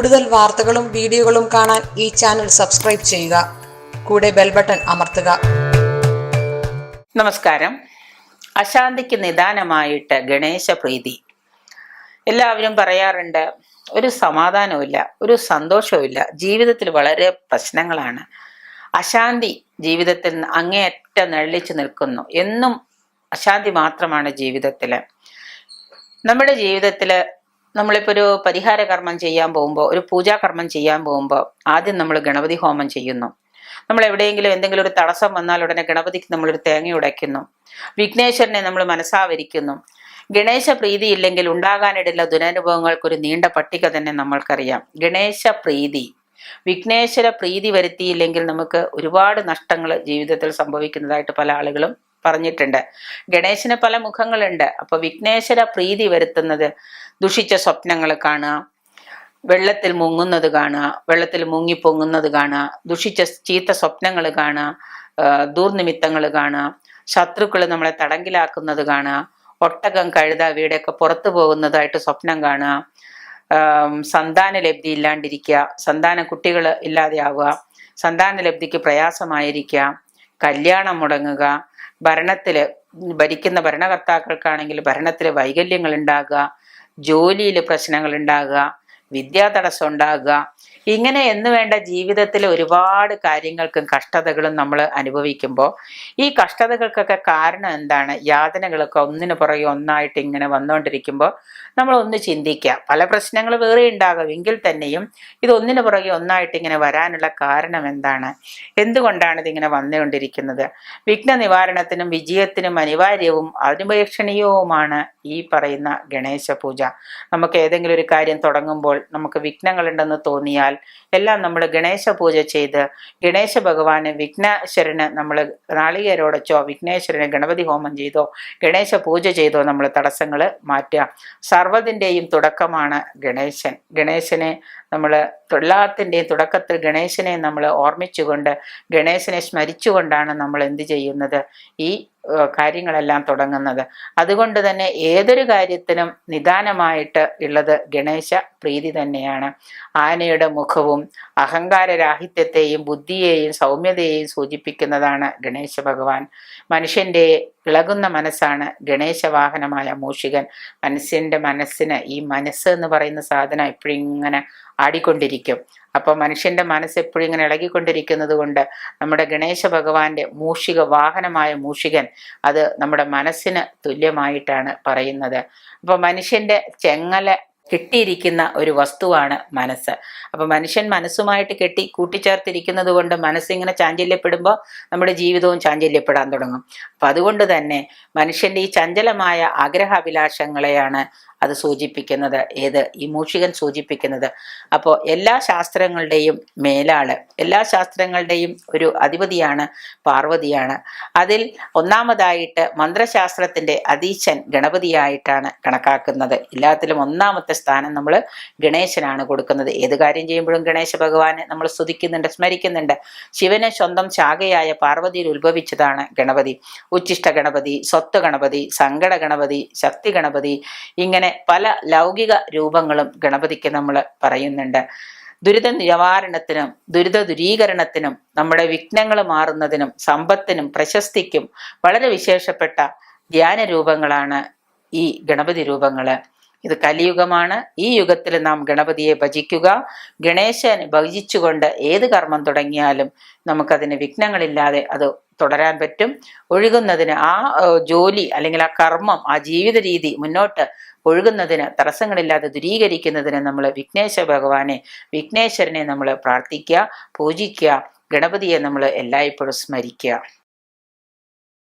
കൂടുതൽ വാർത്തകളും വീഡിയോകളും കാണാൻ ഈ ചാനൽ സബ്സ്ക്രൈബ് ചെയ്യുക. കൂടെ ബെൽ ബട്ടൺ അമർത്തുക. നമസ്കാരം. അശാന്തിക്ക് നിദാനമായിട്ട് ഗണേശ പ്രീതി. എല്ലാവരും പറയാറുണ്ട് ഒരു സമാധാനവുമില്ല ഒരു സന്തോഷവുമില്ല. ജീവിതത്തിൽ വളരെ പ്രശ്നങ്ങളാണ്. അശാന്തി ജീവിതത്തിൽ അങ്ങേയറ്റം നിഴലിച്ചു നിൽക്കുന്നു. എന്നും അശാന്തി മാത്രമാണ് ജീവിതത്തിൽ നമ്മുടെ ജീവിതത്തിൽ നമ്മളിപ്പോൾ ഒരു പരിഹാര കർമ്മം ചെയ്യാൻ പോകുമ്പോൾ ഒരു പൂജാകർമ്മം ചെയ്യാൻ പോകുമ്പോൾ ആദ്യം നമ്മൾ ഗണപതി ഹോമം ചെയ്യുന്നു. നമ്മൾ എവിടെയെങ്കിലും എന്തെങ്കിലും ഒരു തടസ്സം വന്നാൽ ഉടനെ ഗണപതിക്ക് നമ്മളൊരു തേങ്ങ ഉടയ്ക്കുന്നു. വിഘ്നേശ്വരനെ നമ്മൾ മനസ്സാവരിക്കുന്നു. ഗണേശ പ്രീതി ഇല്ലെങ്കിൽ ഉണ്ടാകാനിടയുള്ള ദുരനുഭവങ്ങൾക്കൊരു നീണ്ട പട്ടിക തന്നെ നമ്മൾക്കറിയാം. ഗണേശ പ്രീതി. വിഘ്നേശ്വര പ്രീതി വരുത്തിയില്ലെങ്കിൽ നമുക്ക് ഒരുപാട് നഷ്ടങ്ങൾ ജീവിതത്തിൽ സംഭവിക്കുന്നതായിട്ട് പല ആളുകളും പറഞ്ഞിട്ടുണ്ട്. ഗണേശന് പല മുഖങ്ങളുണ്ട്. അപ്പൊ വിഘ്നേശ്വര പ്രീതി വരുത്തുന്നത് ദുഷിച്ച സ്വപ്നങ്ങൾ കാണുക വെള്ളത്തിൽ മുങ്ങുന്നത് കാണുക വെള്ളത്തിൽ മുങ്ങി പൊങ്ങുന്നത് കാണുക ദുഷിച്ച ചീത്ത സ്വപ്നങ്ങൾ കാണുക ദൂർനിമിത്തങ്ങൾ കാണുക ശത്രുക്കൾ നമ്മളെ തടങ്കിലാക്കുന്നത് കാണുക ഒട്ടകം കഴുത വീടൊക്കെ പുറത്തു പോകുന്നതായിട്ട് സ്വപ്നം കാണുക സന്താന ലബ്ധി ഇല്ലാണ്ടിരിക്കുക സന്താന കുട്ടികൾ ഇല്ലാതെയാവുക സന്താന ലബ്ധിക്ക് പ്രയാസമായിരിക്കുക കല്യാണം മുടങ്ങുക ഭരണത്തിൽ ഭരിക്കുന്ന ഭരണകർത്താക്കൾക്കാണെങ്കിൽ ഭരണത്തിൽ വൈകല്യങ്ങൾ ഉണ്ടാകുക ജോലിയിൽ പ്രശ്നങ്ങൾ ഉണ്ടാകുക വിദ്യാതടസ്സം ഉണ്ടാകുക ഇങ്ങനെ എന്ന് വേണ്ട ജീവിതത്തിൽ ഒരുപാട് കാര്യങ്ങൾക്കും കഷ്ടതകളും നമ്മൾ അനുഭവിക്കുമ്പോൾ ഈ കഷ്ടതകൾക്കൊക്കെ കാരണം എന്താണ്? യാതനകളൊക്കെ ഒന്നിനു പുറകെ ഒന്നായിട്ട് ഇങ്ങനെ വന്നുകൊണ്ടിരിക്കുമ്പോൾ നമ്മൾ ഒന്ന് ചിന്തിക്കുക. പല പ്രശ്നങ്ങൾ വേറെ ഉണ്ടാകും. എങ്കിൽ തന്നെയും ഇത് ഒന്നിനു പുറകെ ഒന്നായിട്ട് ഇങ്ങനെ വരാനുള്ള കാരണം എന്താണ്? എന്തുകൊണ്ടാണ് ഇതിങ്ങനെ വന്നുകൊണ്ടിരിക്കുന്നത്? വിഘ്ന നിവാരണത്തിനും വിജയത്തിനും അനിവാര്യവും അനുപേക്ഷണീയവുമാണ് ഈ പറയുന്ന ഗണേശ പൂജ. നമുക്ക് ഏതെങ്കിലും ഒരു കാര്യം തുടങ്ങുമ്പോൾ നമുക്ക് വിഘ്നങ്ങളുണ്ടെന്ന് തോന്നിയാൽ എല്ലാം നമ്മൾ ഗണേശ പൂജ ചെയ്ത് ഗണേശ ഭഗവാന് വിഘ്നേശ്വരന് നമ്മൾ നാളികേരോടച്ചോ വിഘ്നേശ്വരന് ഗണപതി ഹോമം ചെയ്തോ ഗണേശ പൂജ ചെയ്തോ നമ്മൾ തടസ്സങ്ങൾ മാറ്റുക. സർവതിന്റെയും തുടക്കമാണ് ഗണേശൻ. ഗണേശനെ നമ്മൾ എല്ലാത്തിന്റെയും തുടക്കത്തിൽ ഗണേശനെ നമ്മൾ ഓർമ്മിച്ചുകൊണ്ട് ഗണേശനെ സ്മരിച്ചുകൊണ്ടാണ് നമ്മൾ എന്ത് ചെയ്യുന്നത്? ഈ കാര്യങ്ങളെല്ലാം തുടങ്ങുന്നത്. അതുകൊണ്ട് തന്നെ ഏതൊരു കാര്യത്തിനും നിദാനമായിട്ട് ഉള്ളത് ഗണേശ പ്രീതി തന്നെയാണ്. ആനയുടെ മുഖവും അഹങ്കാരരാഹിത്യത്തെയും ബുദ്ധിയെയും സൗമ്യതയെയും സൂചിപ്പിക്കുന്നതാണ് ഗണേശ ഭഗവാൻ. മനുഷ്യന്റെ ഇളകുന്ന മനസ്സാണ് ഗണേശ വാഹനമായ മൂഷികൻ. മനുഷ്യന്റെ മനസ്സിന് ഈ മനസ്സ് എന്ന് പറയുന്ന സാധനം എപ്പോഴും ഇങ്ങനെ ആടിക്കൊണ്ടിരിക്കും. അപ്പോൾ മനുഷ്യന്റെ മനസ്സ് എപ്പോഴും ഇങ്ങനെ ഇളകിക്കൊണ്ടിരിക്കുന്നത് കൊണ്ട് നമ്മുടെ ഗണേശ ഭഗവാന്റെ മൂഷിക വാഹനമായ മൂഷികൻ അത് നമ്മുടെ മനസ്സിന് തുല്യമായിട്ടാണ് പറയുന്നത്. അപ്പോൾ മനുഷ്യന്റെ ചെങ്ങല കെട്ടിയിരിക്കുന്ന ഒരു വസ്തുവാണ് മനസ്സ്. അപ്പൊ മനുഷ്യൻ മനസ്സുമായിട്ട് കെട്ടി കൂട്ടിച്ചേർത്തിരിക്കുന്നത് കൊണ്ട് മനസ്സിങ്ങനെ ചാഞ്ചല്യപ്പെടുമ്പോൾ നമ്മുടെ ജീവിതവും ചാഞ്ചല്യപ്പെടാൻ തുടങ്ങും. അപ്പൊ അതുകൊണ്ട് തന്നെ മനുഷ്യന്റെ ഈ ചഞ്ചലമായ ആഗ്രഹാഭിലാഷങ്ങളെയാണ് അത് സൂചിപ്പിക്കുന്നത് ഏത് ഈ മൂഷികൻ സൂചിപ്പിക്കുന്നത്. അപ്പോൾ എല്ലാ ശാസ്ത്രങ്ങളുടെയും മേലാൾ എല്ലാ ശാസ്ത്രങ്ങളുടെയും ഒരു അധിപതിയാണ് പാർവതിയാണ്. അതിൽ ഒന്നാമതായിട്ട് മന്ത്രശാസ്ത്രത്തിന്റെ അതീശൻ ഗണപതിയായിട്ടാണ് കണക്കാക്കുന്നത്. എല്ലാത്തിലും ഒന്നാമത്തെ സ്ഥാനം നമ്മൾ ഗണേശനാണ് കൊടുക്കുന്നത്. ഏത് കാര്യം ചെയ്യുമ്പോഴും ഗണേശ ഭഗവാനെ നമ്മൾ സ്തുതിക്കുന്നുണ്ട് സ്മരിക്കുന്നുണ്ട്. ശിവനെ സ്വന്തം ശാഖയായ പാർവതിയിൽ ഉത്ഭവിച്ചതാണ് ഗണപതി. ഉച്ചിഷ്ട ഗണപതി സ്വത്ത് ഗണപതി സങ്കട ഗണപതി ശക്തി ഗണപതി ഇങ്ങനെ പല ലൗകിക രൂപങ്ങളും ഗണപതിക്ക് നമ്മൾ പറയുന്നുണ്ട്. ദുരിത നിവാരണത്തിനും ദുരിത ദുരീകരണത്തിനും നമ്മുടെ വിഘ്നങ്ങൾ മാറുന്നതിനും സമ്പത്തിനും പ്രശസ്തിക്കും വളരെ വിശേഷപ്പെട്ട ധ്യാന രൂപങ്ങളാണ് ഈ ഗണപതി രൂപങ്ങൾ. ഇത് കലിയുഗമാണ്. ഈ യുഗത്തിൽ നാം ഗണപതിയെ ഭജിക്കുക ഗണേശനെ ഭജിച്ചുകൊണ്ട് ഏത് കർമ്മം തുടങ്ങിയാലും നമുക്കതിന് വിഘ്നങ്ങളില്ലാതെ അത് തുടരാൻ പറ്റും. ഒഴുകുന്നതിന് ആ ജോലി അല്ലെങ്കിൽ ആ കർമ്മം ആ ജീവിത രീതി മുന്നോട്ട് ഒഴുകുന്നതിന് തടസ്സങ്ങളില്ലാതെ ദുരീകരിക്കുന്നതിന് നമ്മൾ വിഘ്നേശ ഭഗവാനെ വിഘ്നേശ്വരനെ നമ്മൾ പ്രാർത്ഥിക്കുക പൂജിക്കുക ഗണപതിയെ നമ്മൾ എല്ലായ്പ്പോഴും സ്മരിക്കുക.